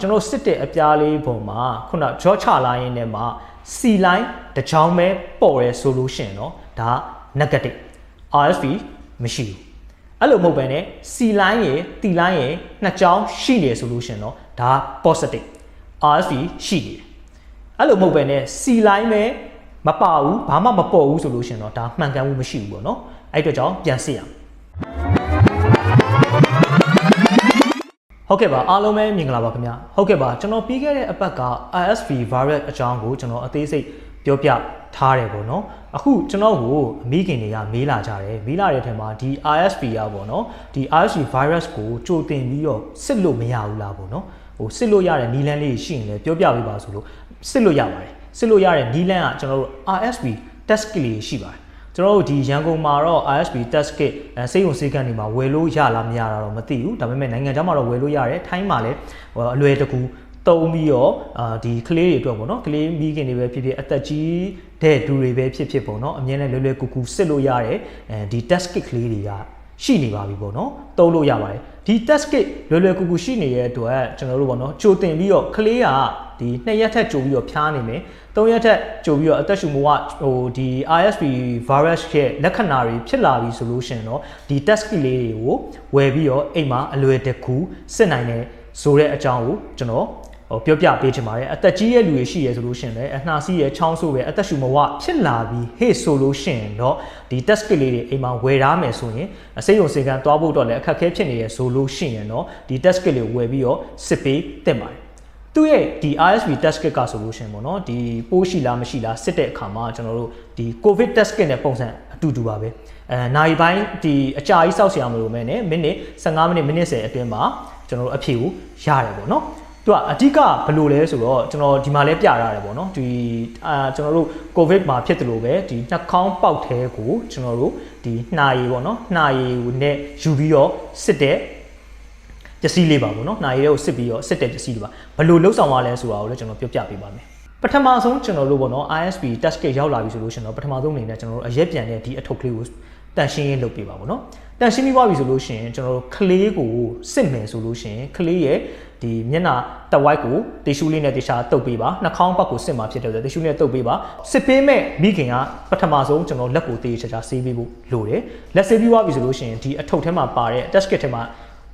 ကျွန်တော်စစ်တဲ့အပြားလေးပုံမှာခုနကြောချလာရင်းနဲ့မှာ C line တစ်ချောင်းပဲပေါ်ရဲဆိုလို့ရှိရင်เนาะဒါ negative RSV မရှိဘူးအဲ့လိုမဟုတ်ဘဲနဲ့ C line ရယ် T line ရယ်နှစ်ချောင်းရှိနေဆိုလို့ရှိရင်เนาะဒါ positive RSV ရှိနေတယ်အဲ့လိုမဟုတ်ဘဲနဲ့ C line ပဲမပါဘူးဘာမှမပေါ်ဘူးဆိုလို့ရှိရင်เนาะဒါမှန်ကန်မှုမရှိဘူးပေါ့เนาะအဲ့အတွက်ကြောင့်ပြန်စစ်ရအောင် ဟုတ်ကဲ့ပါအားလုံးပဲမြင်ကြပါပါခင်ဗျာဟုတ်ကဲ့ပါကျွန်တော်ပြီးခဲ့တဲ့အပတ်က RSV virus အကြောင်းကိုကျွန်တော်အသေးစိတ်ပြောပြထားတယ်ပေါ့နော်အခုကျွန်တော်ကိုအမိခင်တွေကမေးလာကြတယ်မေးလာတဲ့ထဲမှာဒီ RSV อ่ะပေါ့နော်ဒီ RSV virus ကိုကြိုတင်ပြီးတော့စစ်လို့မရဘူးလားပေါ့နော်ဟိုစစ်လို့ရတဲ့နီလန်းလေးရှိရင်လည်းပြောပြပေးပါဆိုလို့စစ်လို့ရပါတယ်စစ်လို့ရတဲ့နီလန်းကကျွန်တော်တို့ RSV test kit လေးရှိပါတယ် ကျွန်တော်တို့ဒီရန်ကုန်မှာတော့ ISB test kit အဲစေယုံစေကန်းတွေမှာဝယ်လို့ရလားမရတာတော့မသိဘူးဒါပေမဲ့နိုင်ငံခြားမှာတော့ဝယ်လို့ရတယ်ထိုင်းမှာလည်းဟိုအလွယ်တကူတုံးပြီးတော့အာဒီကလေးတွေအတွက်ပေါ့နော်ကလေးမိခင်တွေပဲဖြစ်ဖြစ်အသက်ကြီးတဲ့လူတွေပဲဖြစ်ဖြစ်ပေါ့နော်အမြဲတမ်းလွယ်လွယ်ကူကူစစ်လို့ရတယ်အဲဒီ test kit ကလေးတွေကရှိနေပါပြီပေါ့နော်တုံးလို့ရပါတယ် ဒီ test kit လွယ်လွယ်ကူကူရှိနေတဲ့အတွက်ကျွန်တော်တို့ပေါ့နော်ကြိုတင်ပြီးတော့ကလေးကဒီနှစ်ရက်ထက်ကြိုပြီးတော့ဖျားနေမယ်သုံးရက်ထက်ကြိုပြီးတော့အသက်ရှူမှုကဟိုဒီ RSV virus ရဲ့လက္ခဏာတွေဖြစ်လာပြီဆိုလို့ရှိရင်တော့ဒီ test kit လေးတွေကိုဝယ်ပြီးတော့အိမ်မှာအလွယ်တကူစစ်နိုင်တယ်ဆိုတဲ့အကြောင်းကိုကျွန်တော် ဟိုပြောပြပေးချင်ပါတယ်အသက်ကြီးရဲ့လူတွေရှိရဲဆိုလို့ရှိရင်လည်းအနှာစီးရဲ့ချောင်းဆိုးပဲအသက်ရှူမဝဖြစ်လာပြီးဟေ့ဆိုလို့ရှိရင်တော့ဒီ test kit လေးတွေအိမ်မှာဝယ်ထားမယ်ဆိုရင်အစိမ့်ုံစေကံသွားဖို့တော့လည်းအခက်အခဲဖြစ်နေရဆိုလို့ရှိရင်တော့ဒီ test kit လေးကိုဝယ်ပြီးတော့စစ်ပေးတင်ပါတယ်သူ့ရဲ့ဒီ RSV test kit ကဆိုလို့ရှိရင်ပေါ့နော်ဒီပိုးရှိလားမရှိလားစစ်တဲ့အခါမှာကျွန်တော်တို့ဒီ covid test kit နဲ့ပုံစံအတူတူပါပဲအဲနိုင်ပိုင်းဒီအကြာကြီးစောက်ဆရာမလို့မဲနဲ့မိနစ်15မိနစ်မိနစ်10အတွင်းမှာကျွန်တော်တို့အဖြေကိုရတယ်ပေါ့နော် သူကအဓိကဘယ်လိုလဲဆိုတော့ကျွန်တော်ဒီမှာလဲပြရတယ်ပေါ့နော်ဒီအာကျွန်တော်တို့ covid မှာဖြစ်တယ်လို့ပဲဒီနှာခေါင်းပေါက်သေးကိုကျွန်တော်တို့ဒီနှာရည်ပေါ့နော်နှာရည်ကိုနဲ့ယူပြီးတော့စစ်တဲ့ပစ္စည်းလေးပါပေါ့နော်နှာရည်တွေကိုစစ်ပြီးတော့စစ်တဲ့ပစ္စည်းတွေပါဘယ်လိုလှုပ်ဆောင်ရလဲဆိုတာကိုလည်းကျွန်တော်ပြောပြပေးပါမယ်ပထမဆုံးကျွန်တော်တို့ပေါ့နော် ISP test kit ရောက်လာပြီဆိုလို့ရှင်တော့ပထမဆုံးအနေနဲ့ကျွန်တော်တို့အရက်ပြန်တဲ့ဒီအထုပ်ကလေးကိုတန်ရှင်းရေးလုပ်ပေးပါပေါ့နော်တန်ရှင်းပြီးသွားပြီဆိုလို့ရှင်ကျွန်တော်တို့ကလေးကိုစစ်မယ်ဆိုလို့ရှင်ကလေးရဲ့ ဒီမျက်နှာတက်ဝိုက်ကိုတီရှူးလေးနဲ့တေချာတုပ်ပေးပါနှာခေါင်းဘက်ကိုစစ်မှာဖြစ်တဲ့အတွက်တီရှူးနဲ့တုပ်ပေးပါစစ်ပေးမဲ့မိခင်ကပထမဆုံးကျွန်တော်လက်ကိုတေချာချာဆေးပေးဖို့လိုတယ်လက်ဆေးပြီးသွားပြီဆိုလို့ရှင်ဒီအထုပ်ထဲမှာပါတဲ့ test kit ထဲမှာ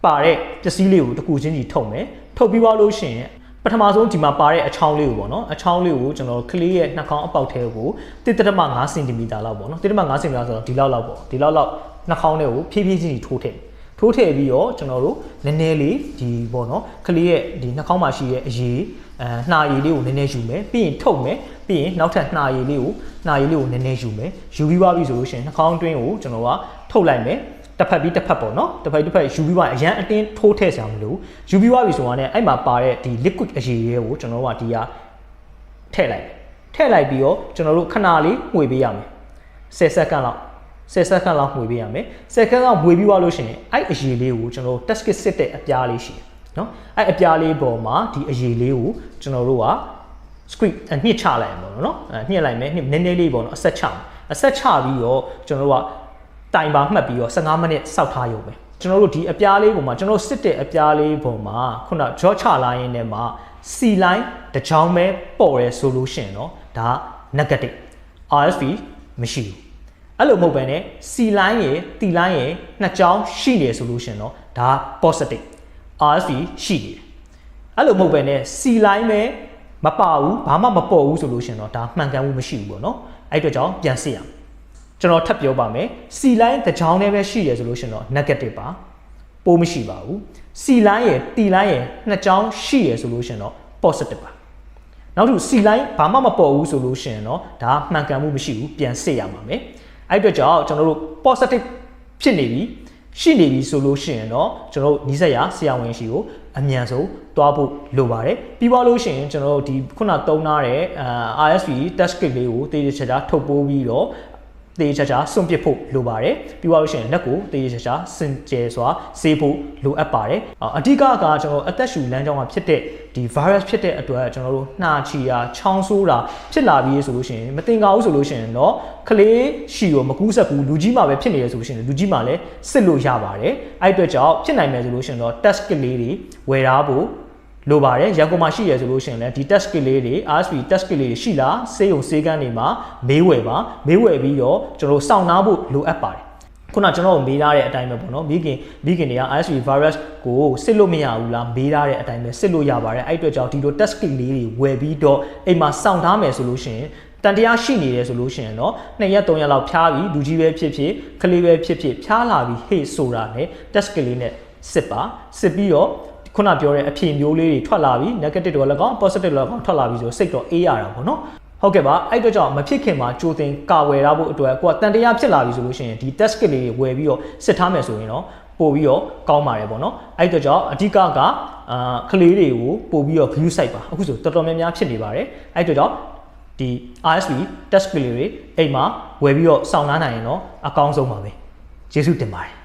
ပါတဲ့ပစ္စည်းလေးကိုတစ်ခုချင်းစီထုတ်မယ်ထုတ်ပြီးသွားလို့ရှိရင်ပထမဆုံးဒီမှာပါတဲ့အချောင်းလေးကိုပေါ့နော်အချောင်းလေးကိုကျွန်တော်ကလေးရဲ့နှာခေါင်းအပေါက်ထဲကို1.5စင်တီမီတာလောက်ပေါ့နော်1.5စင်တီမီတာဆိုတော့ဒီလောက်လောက်ပေါ့ဒီလောက်လောက်နှာခေါင်းထဲကိုဖြည်းဖြည်းချင်းထိုးထည့် ထိုးထည့်ပြီးတော့ကျွန်တော်တို့နည်းနည်းလေးဒီပေါ့နော်ကလေးရဲ့ဒီနှာခေါင်းမှာရှိတဲ့အရေးအဲနှာရည်လေးကိုနည်းနည်းယူမယ်ပြီးရင်ထုတ်မယ်ပြီးရင်နောက်ထပ်နှာရည်လေးကိုနှာရည်လေးကိုနည်းနည်းယူမယ်ယူပြီးသွားပြီဆိုလို့ရှိရင်နှာခေါင်းတွင်းကိုကျွန်တော်ကထုတ်လိုက်မယ်တစ်ဖက်ပြီးတစ်ဖက်ပေါ့နော်တစ်ဖက်တစ်ဖက်ယူပြီးသွားအရန်အတင်းထိုးထည့်စရာမလိုယူပြီးသွားပြီဆိုတော့ねအဲ့မှာပါတဲ့ဒီ liquid အရည်ရဲကိုကျွန်တော်တို့ကဒီဟာထည့်လိုက်ထည့်လိုက်ပြီးတော့ကျွန်တော်တို့ခဏလေးမှွေပေးရမယ်10စက္ကန့်လောက် 10စက္ကန့်လောက်မှွေပေးရမယ်10စက္ကန့်လောက်မှွေပြီးသွားလို့ရှိရင်အဲ့အရည်လေးကိုကျွန်တော်တို့ test kit စစ်တဲ့အပြားလေးရှိတယ်နော်အဲ့အပြားလေးပေါ်မှာဒီအရည်လေးကိုကျွန်တော်တို့က script အညှစ်ချလိုက်ရမှာပေါ့နော်အညှစ်လိုက်မယ်ညှစ်နည်းနည်းလေးပေါ့နော်အဆက်ချမယ်အဆက်ချပြီးတော့ကျွန်တော်တို့ကတိုင်ပါမှတ်ပြီးတော့15မိနစ်စောက်ထားရုံပဲကျွန်တော်တို့ဒီအပြားလေးပုံမှာကျွန်တော်စစ်တဲ့အပြားလေးပုံမှာခုန draw ချလာရင်းနဲ့မှာ C line တစ်ချောင်းပဲပေါ်ရဲဆိုလို့ရှိရင်တော့ဒါ negative RSV မရှိဘူး အဲ့လိုမဟုတ်ဘဲနဲ့ C line ရယ် T line ရယ်နှစ်ချောင်းရှိနေဆိုလို့ရှိရင်တော့ဒါ positive RSV ရှိနေတယ်အဲ့လိုမဟုတ်ဘဲနဲ့ C line ပဲမပါဘူးဘာမှမပေါ်ဘူးဆိုလို့ရှိရင်တော့ဒါမှန်ကန်မှုမရှိဘူးပေါ့နော်အဲ့အတွက်ကြောင့်ပြန်စစ်ရအောင်ကျွန်တော်ထပ်ပြောပါမယ် C line တစ်ချောင်းနဲ့ပဲရှိရဆိုလို့ရှိရင်တော့ negative ပါပိုးမရှိပါဘူး C line ရယ် T line ရယ်နှစ်ချောင်းရှိရဆိုလို့ရှိရင်တော့ positive ပါနောက်တစ်ခု C line ဘာမှမပေါ်ဘူးဆိုလို့ရှိရင်တော့ဒါမှန်ကန်မှုမရှိဘူးပြန်စစ်ရမှာမယ် အဲ့အတွက်ကြောင့်ကျွန်တော်တို့ positive ဖြစ်နေပြီရှိနေပြီဆိုလို့ရှိရင်တော့ကျွန်တော်တို့နီးစပ်ရာဆရာဝန်ရှိကိုအမြန်ဆုံးတွားဖို့လိုပါတယ်ပြီးသွားလို့ရှိရင်ကျွန်တော်တို့ဒီခုနတုံးထားတဲ့အာ RSV test kit လေးကိုတေးသေးချာချာထုတ်ပိုးပြီးတော့ တေးချာချာစွန့်ပစ်ဖို့လိုပါတယ်ပြီးသွားလို့ရှိရင်လက်ကိုတေးချာချာစင်ကြယ်စွာဆေးဖို့လိုအပ်ပါတယ်အဓိကကကျွန်တော်အသက်ရှူလမ်းကြောင်းမှာဖြစ်တဲ့ဒီ virus ဖြစ်တဲ့အတွက်ကျွန်တော်တို့နှာချီတာချောင်းဆိုးတာဖြစ်လာပြီးဆိုလို့ရှိရင်မတင်ကားဘူးဆိုလို့ရှိရင်တော့ကလေးရှီရောမကူးဆက်ဘူးလူကြီးမှာပဲဖြစ်နေရဆိုလို့ရှိရင်လူကြီးမှာလည်းစစ်လို့ရပါတယ်အဲ့အတွက်ကြောင့်ဖြစ်နိုင်မယ်ဆိုလို့ရှိရင်တော့ test kit လေးတွေဝယ်ထားဖို့ လိုပါတယ်ရန်ကုန်မှာရှိရဆိုလို့ရှိရင်လည်းဒီ test kit လေးတွေ RSV test kit လေးတွေရှိလားစေးုံစေးကန်းတွေမှာမေးဝယ်ပါမေးဝယ်ပြီးတော့ကျွန်တော်တို့စောင့်နှားဖို့လိုအပ်ပါတယ်ခုနကျွန်တော်တို့မေးထားတဲ့အတိုင်းပဲပေါ့နော်မိခင်မိခင်တွေက RSV virus ကိုစစ်လို့မရဘူးလားမေးထားတဲ့အတိုင်းပဲစစ်လို့ရပါတယ်အဲ့အတွက်ကြောင့်ဒီလို test kit လေးတွေဝယ်ပြီးတော့အိမ်မှာစောင့်ထားမယ်ဆိုလို့ရှိရင်တန်တရားရှိနေတယ်ဆိုလို့ရှိရင်တော့2ရက်3ရက်လောက်ဖျားပြီးလူကြီးပဲဖြစ်ဖြစ်ကလေးပဲဖြစ်ဖြစ်ဖျားလာပြီးဟေ့ဆိုတာနဲ့ test kit လေးနဲ့စစ်ပါစစ်ပြီးတော့ ခုနပြောတဲ့အဖြေမျိုးလေးတွေထွက်လာပြီး negative တော့လည်းကောင်း positive တော့လည်းကောင်းထွက်လာပြီးဆိုစိတ်တော့အေးရတာပေါ့နော်ဟုတ်ကဲ့ပါအဲ့အတွက်ကြောင့်မဖြစ်ခင်မှာကြိုတင်ကာဝယ်ရဖို့အတွက်ကိုကတန်တရားဖြစ်လာပြီဆိုလို့ရှိရင်ဒီ test kit လေးတွေဝယ်ပြီးတော့စစ်ထားမယ်ဆိုရင်တော့ပို့ပြီးတော့ကောင်းပါတယ်ပေါ့နော်အဲ့အတွက်ကြောင့်အဓိကကအာကလေးတွေကိုပို့ပြီးတော့ view site ပါအခုဆိုတော်တော်များများဖြစ်နေပါတယ်အဲ့အတွက်ကြောင့်ဒီ RSV test kit လေးတွေအိမ်မှာဝယ်ပြီးတော့စောင့်နှားနိုင်ရင်တော့အကောင်းဆုံးပါပဲကျေးဇူးတင်ပါတယ်